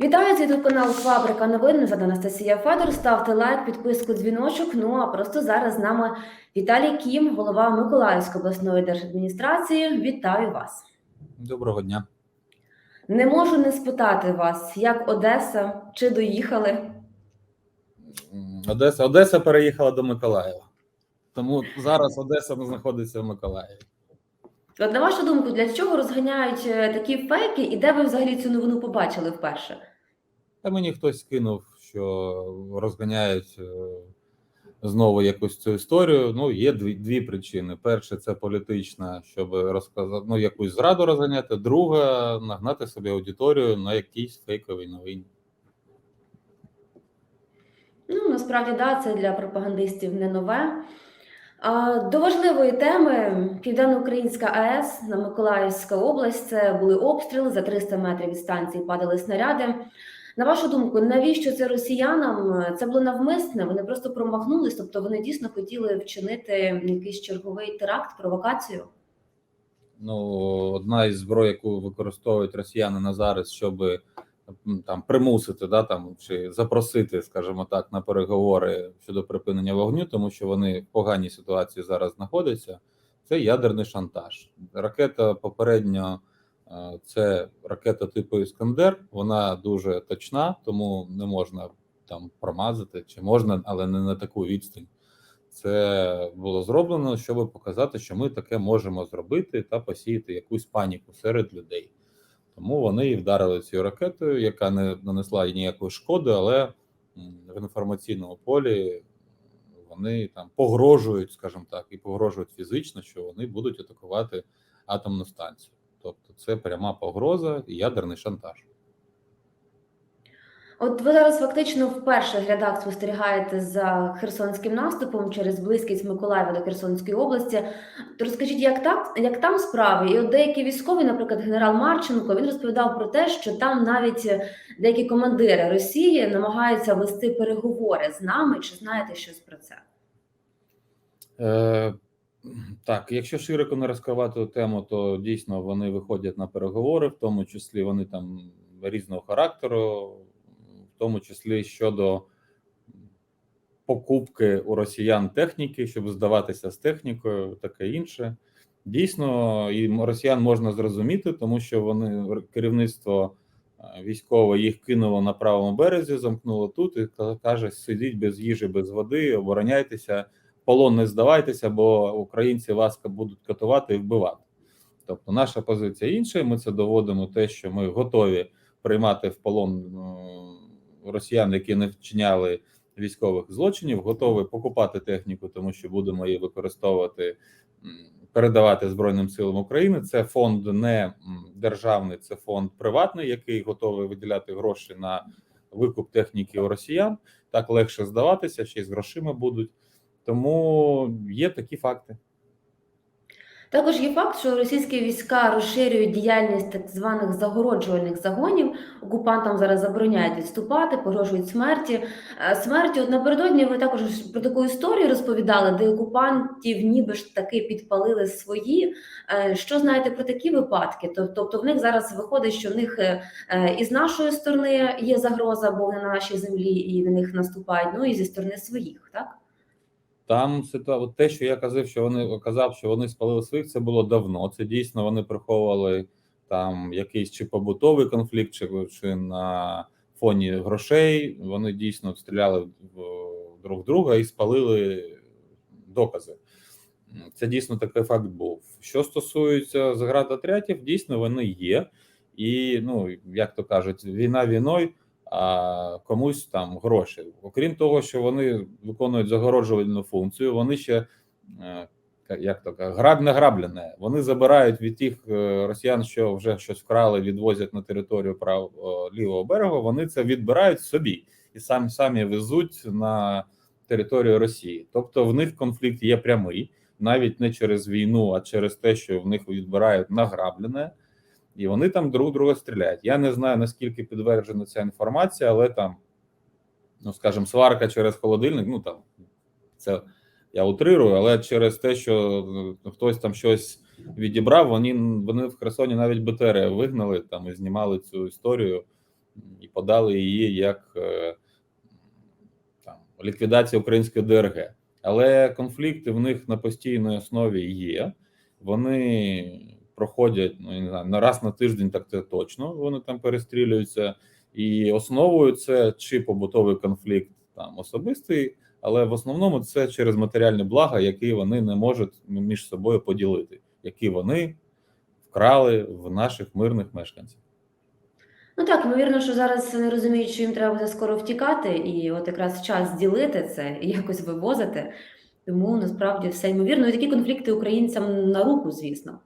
Вітаю, це тут канал Фабрика новин. Звати Анастасія Федор. Ставте лайк, підписку, дзвіночок. Ну а просто зараз з нами Віталій Кім, голова Миколаївської обласної держадміністрації. Вітаю вас. Доброго дня. Не можу не спитати вас, як Одеса, чи доїхали? Одеса Одеса переїхала до Миколаєва. Тому зараз Одеса знаходиться в Миколаєві. От на вашу думку, для чого розганяють е, такі фейки, і де ви взагалі цю новину побачили вперше? Та мені хтось кинув, що розганяють е, знову якусь цю історію. Ну, є дві, дві причини. Перше, це політична, щоб розказати ну, якусь зраду розганяти. Друга нагнати собі аудиторію на якійсь фейковій новині. Ну насправді да, це для пропагандистів не нове. До важливої теми Південноукраїнська АЕС на Миколаївська область. Це були обстріли за 300 метрів від станції падали снаряди. На вашу думку, навіщо це росіянам? Це було навмисне? Вони просто промахнулись, тобто вони дійсно хотіли вчинити якийсь черговий теракт, провокацію. Ну, одна із зброй, яку використовують росіяни на зараз, щоб там примусити, да там чи запросити, скажімо так, на переговори щодо припинення вогню, тому що вони в поганій ситуації зараз знаходяться. Це ядерний шантаж. Ракета попередньо е, це ракета типу Іскандер. Вона дуже точна, тому не можна там промазати, чи можна, але не на таку відстань. Це було зроблено, щоб показати, що ми таке можемо зробити та посіяти якусь паніку серед людей. Тому вони і вдарили цією ракетою, яка не нанесла ніякої шкоди, але в інформаційному полі вони там погрожують, скажімо так, і погрожують фізично, що вони будуть атакувати атомну станцію. Тобто, це пряма погроза і ядерний шантаж. От ви зараз фактично в перших рядах спостерігаєте за херсонським наступом через близькість Миколаєва до Херсонської області. То розкажіть, як так, як там справи? І от деякі військові, наприклад, генерал Марченко, він розповідав про те, що там навіть деякі командири Росії намагаються вести переговори з нами. Чи знаєте щось про це? Е, так, якщо широко не розкривати тему, то дійсно вони виходять на переговори, в тому числі вони там різного характеру, в тому числі щодо покупки у росіян техніки, щоб здаватися з технікою, таке інше. Дійсно, і росіян можна зрозуміти, тому що вони керівництво е, військове їх кинуло на правому березі, замкнуло тут і каже: сидіть без їжі, без води, обороняйтеся полон не здавайтеся, бо українці вас будуть катувати і вбивати. Тобто, наша позиція інша. Ми це доводимо те, що ми готові приймати в полон е, росіян, які не вчиняли військових злочинів, готові покупати техніку, тому що будемо її використовувати, передавати Збройним силам України. Це фонд не державний, це фонд приватний, який готовий виділяти гроші на викуп техніки у росіян. Так легше здаватися, ще й з грошима будуть. Тому є такі факти. Також є факт, що російські війська розширюють діяльність так званих загороджувальних загонів. Окупантам зараз забороняють відступати, погрожують смерті. Е, Смерті от напередодні ви також про таку історію розповідали, де окупантів ніби ж таки підпалили свої. Е, Що знаєте про такі випадки? Тобто в них зараз виходить, що в них е, е, і з нашої сторони є загроза, бо вони на нашій землі і на них наступають. Ну і зі сторони своїх, так? Там от те, що я казав, що вони казав, що вони спалили своїх, це було давно. Це дійсно вони приховували там якийсь чи побутовий конфлікт, чи, чи на фоні грошей. Вони дійсно стріляли друг друга і спалили докази. Це дійсно такий факт був. Що стосується заградотрядів, дійсно вони є. І ну як то кажуть, війна війною. А комусь там гроші. Окрім того, що вони виконують загороджувальну функцію, вони ще е, як то кажуть, граб граблене. Вони забирають від тих е, росіян, що вже щось вкрали, відвозять на територію прав лівого берегу. Вони це відбирають собі і самі самі везуть на територію Росії. Тобто в них конфлікт є прямий, навіть не через війну, а через те, що в них відбирають награблене і вони там друг друга стріляють. Я не знаю наскільки підтверджена ця інформація, але там, ну скажімо, сварка через холодильник. Ну там це я утрирую, але через те, що ну, хтось там щось відібрав, вони вони в Херсоні навіть БТР вигнали там і знімали цю історію і подали її як е, там, ліквідація української ДРГ. Але конфлікти в них на постійній основі є. Вони проходять ну, я не знаю, на раз на тиждень, так це точно. Вони там перестрілюються. І основою це чи побутовий конфлікт там особистий, але в основному це через матеріальні блага, які вони не можуть між собою поділити, які вони вкрали в наших мирних мешканців. Ну так, ймовірно, що зараз вони розуміють, що їм треба буде скоро втікати, і от якраз час ділити це і якось вивозити. Тому насправді все ймовірно. І такі конфлікти українцям на руку, звісно.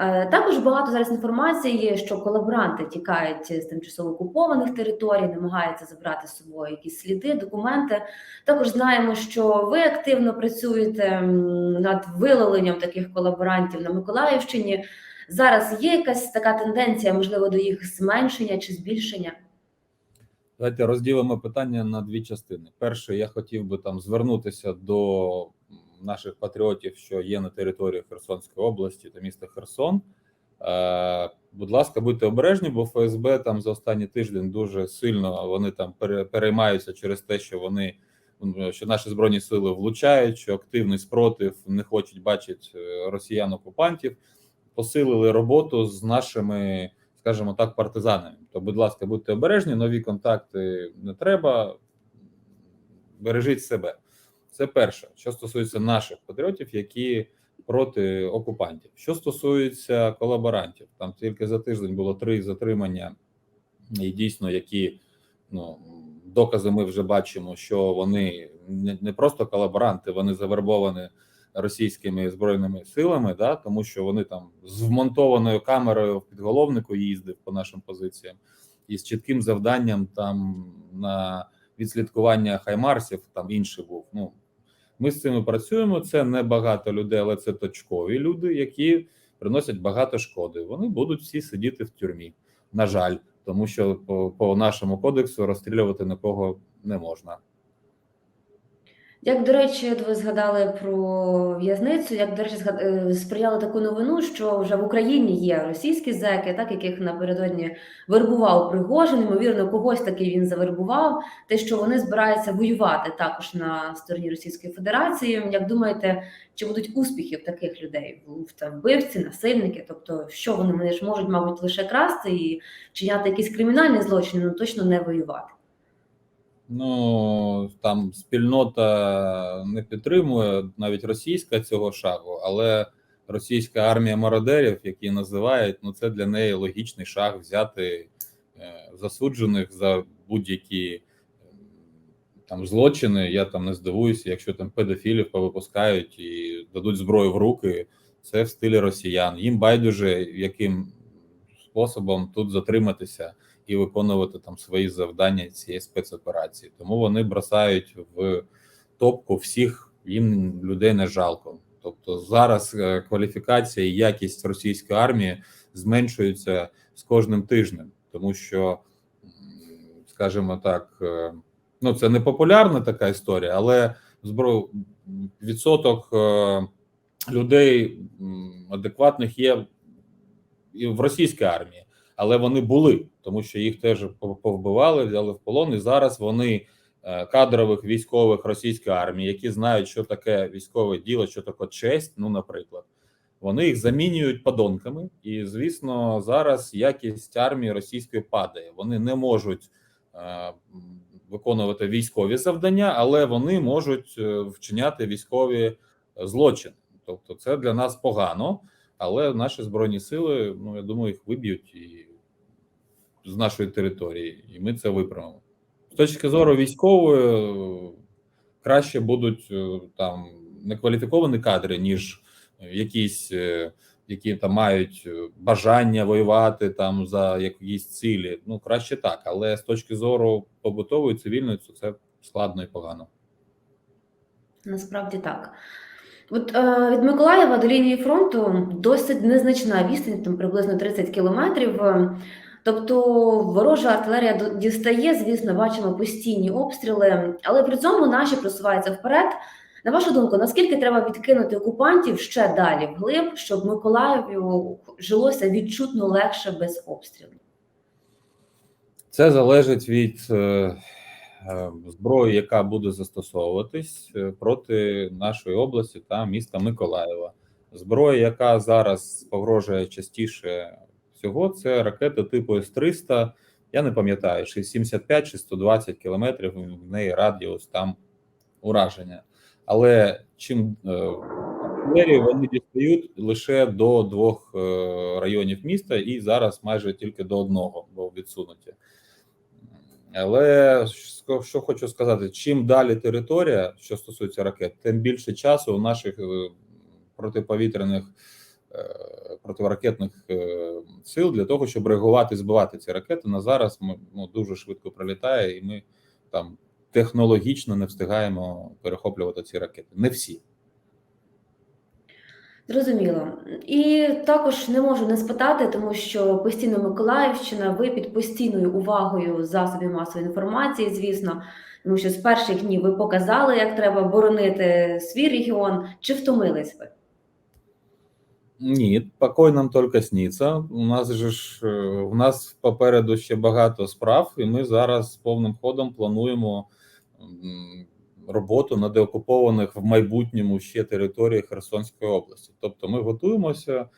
Е, Також багато зараз інформації є, що колаборанти тікають з тимчасово окупованих територій, намагаються забрати з собою якісь сліди, документи. Також знаємо, що ви активно працюєте над виловленням таких колаборантів на Миколаївщині. Зараз є якась така тенденція, можливо, до їх зменшення чи збільшення? Давайте розділимо питання на дві частини. Перше, я хотів би там звернутися до наших патріотів, що є на території Херсонської області та міста Херсон. Е, будь ласка, будьте обережні, бо ФСБ там за останній тиждень дуже сильно вони там пере- переймаються через те, що вони що наші збройні сили влучають, що активний спротив не хочуть бачити е, росіян-окупантів. Посилили роботу з нашими, скажімо так, партизанами. То, будь ласка, будьте обережні, нові контакти не треба. Бережіть себе. Це перше, що стосується наших патріотів, які проти окупантів. Що стосується колаборантів, там тільки за тиждень було три затримання, і дійсно, які ну докази ми вже бачимо, що вони не, просто колаборанти, вони завербовані російськими збройними силами, да, тому що вони там з вмонтованою камерою в підголовнику їздив по нашим позиціям, і з чітким завданням там на відслідкування хаймарсів, там інший був. Ну ми з цими працюємо. Це не багато людей, але це точкові люди, які приносять багато шкоди. Вони будуть всі сидіти в тюрмі. На жаль, тому що по, по нашому кодексу розстрілювати нікого не можна. Як, до речі, ви згадали про в'язницю, як, до речі, е, сприяли таку новину, що вже в Україні є російські зеки, так, яких напередодні вербував Пригожин, ймовірно, когось таки він завербував, те, що вони збираються воювати також на стороні Російської Федерації. Як думаєте, чи будуть успіхи в таких людей? Вбивці, насильники? Тобто, що вони, вони ж можуть, мабуть, лише красти і чиняти якісь кримінальні злочини, але точно не воювати. Ну там спільнота не підтримує навіть російська цього шагу, але російська армія мародерів, які називають, ну це для неї логічний шаг взяти е, засуджених за будь-які е, там злочини. Я там не здивуюся, якщо там педофілів повипускають і дадуть зброю в руки. Це в стилі росіян. Їм байдуже яким способом тут затриматися і виконувати там свої завдання цієї спецоперації. Тому вони бросають в топку всіх їм людей не жалко. Тобто зараз е, кваліфікація і якість російської армії зменшується з кожним тижнем, тому що, скажімо так, е, ну це не популярна така історія, але збро... відсоток е, людей адекватних є і в російській армії але вони були, тому що їх теж повбивали, взяли в полон. І зараз вони е, кадрових військових російської армії, які знають, що таке військове діло, що таке честь. Ну, наприклад, вони їх замінюють подонками, і звісно, зараз якість армії російської падає. Вони не можуть е, виконувати військові завдання, але вони можуть е, вчиняти військові злочини. Тобто, це для нас погано. Але наші збройні сили, ну я думаю, їх виб'ють і з нашої території, і ми це виправимо. З точки зору військової, краще будуть е, там некваліфіковані кадри, ніж якісь, е, які там мають е, бажання воювати там за якісь цілі. Ну краще так, але з точки зору побутової цивільної, це складно і погано. Насправді так. От е, від Миколаєва до лінії фронту досить незначна відстань, там приблизно 30 кілометрів. Тобто ворожа артилерія дістає, звісно, бачимо постійні обстріли, але при цьому наші просуваються вперед. На вашу думку, наскільки треба відкинути окупантів ще далі вглиб, щоб Миколаєву жилося відчутно легше без обстрілів? Все залежить від е, е, зброї, яка буде застосовуватись е, проти нашої області та міста Миколаєва. Зброя, яка зараз погрожує частіше всього, це ракети типу С-300. Я не пам'ятаю, чи 75 чи 120 кілометрів в неї радіус там ураження. Але чим е, артилерію вони дістають лише до двох е, районів міста, і зараз майже тільки до одного, бо відсунуті. Але що, хочу сказати: чим далі територія, що стосується ракет, тим більше часу у наших е, протиповітряних протиракетних е, сил для того, щоб реагувати, збивати ці ракети. На зараз ми ну, дуже швидко прилітає, і ми там технологічно не встигаємо перехоплювати ці ракети. Не всі. Зрозуміло. І також не можу не спитати, тому що постійно Миколаївщина, ви під постійною увагою засобів масової інформації, звісно, тому що з перших днів ви показали, як треба боронити свій регіон. Чи втомились ви? Ні, покой нам тільки сніться. У нас же ж е, у нас попереду ще багато справ, і ми зараз повним ходом плануємо роботу на деокупованих в майбутньому ще території Херсонської області. Тобто, ми готуємося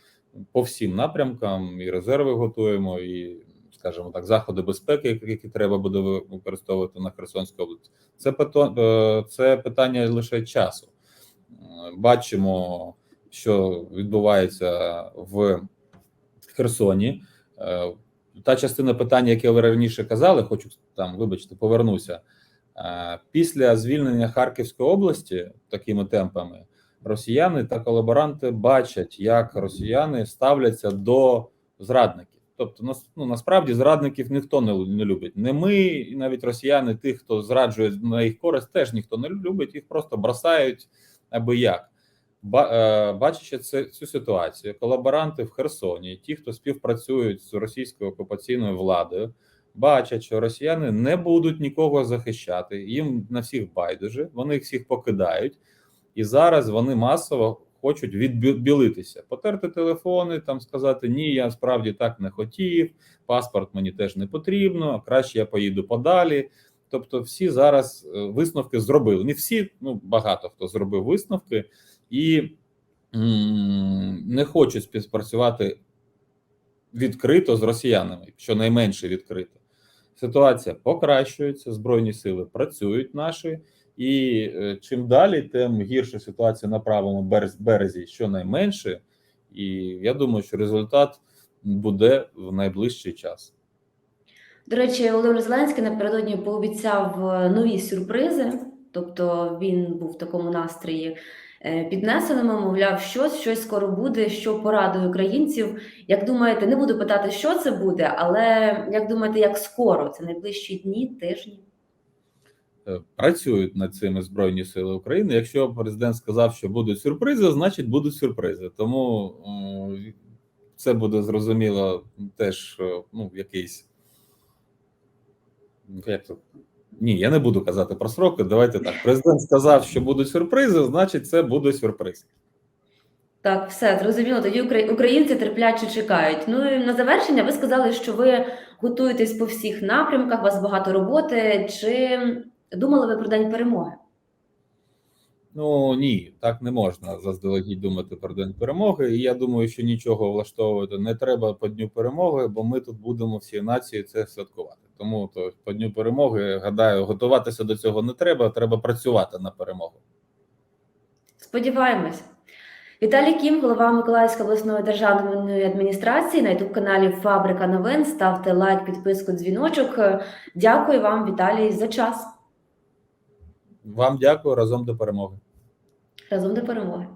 по всім напрямкам, і резерви готуємо, і, скажімо так, заходи безпеки, які- треба буде використовувати на Херсонській області. Це е, це питання лише часу. Е, Бачимо що відбувається в Херсоні. Е, Та частина питання, яке ви раніше казали, хочу там, вибачте, повернуся. Е, Після звільнення Харківської області такими темпами росіяни та колаборанти бачать, як росіяни ставляться до зрадників. Тобто, ну, насправді зрадників ніхто не, не любить. Не ми, і навіть росіяни, тих, хто зраджує на їх користь, теж ніхто не любить, їх просто бросають аби як. Е, бачачи цю ситуацію, колаборанти в Херсоні, ті, хто співпрацюють з російською окупаційною владою, бачать, що росіяни не будуть нікого захищати, їм на всіх байдуже, вони всіх покидають, і зараз вони масово хочуть відбілитися, потерти телефони, там сказати: Ні, я справді так не хотів, паспорт мені теж не потрібно, краще я поїду подалі. Тобто, всі зараз е, висновки зробили. Не всі, ну багато хто зробив висновки і не хочуть співпрацювати відкрито з росіянами, щонайменше відкрито. Ситуація покращується, збройні сили працюють наші, і е, чим далі, тим гірша ситуація на правому берез- березі, щонайменше. І я думаю, що результат буде в найближчий час. До речі, Володимир Зеленський напередодні пообіцяв е, нові сюрпризи, тобто він був в такому настрої е, піднесеному, мовляв, щось, щось скоро буде, що порадує українців. Як думаєте, не буду питати, що це буде, але як думаєте, як скоро? Це найближчі дні, тижні? Е, Працюють над цими збройні сили України. Якщо президент сказав, що будуть сюрпризи, значить будуть сюрпризи. Тому е, це буде зрозуміло теж ну, якийсь. Як? Ні, я не буду казати про сроки. Давайте так. Президент сказав, що будуть сюрпризи, значить, це буде сюрприз. Так, все зрозуміло. Тоді українці терпляче чекають. Ну і на завершення ви сказали, що ви готуєтесь по всіх напрямках, у вас багато роботи. Чи думали ви про день перемоги? Ну ні, так не можна заздалегідь думати про день перемоги. І я думаю, що нічого влаштовувати не треба по дню перемоги, бо ми тут будемо всі нації це святкувати. Тому то по дню перемоги гадаю, готуватися до цього не треба. Треба працювати на перемогу. Сподіваємось. Віталій Кім, голова Миколаївської обласної державної адміністрації на ютуб каналі Фабрика новин. Ставте лайк, підписку, дзвіночок. Дякую вам, Віталій, за час. Вам дякую разом до перемоги. Разом до перемоги.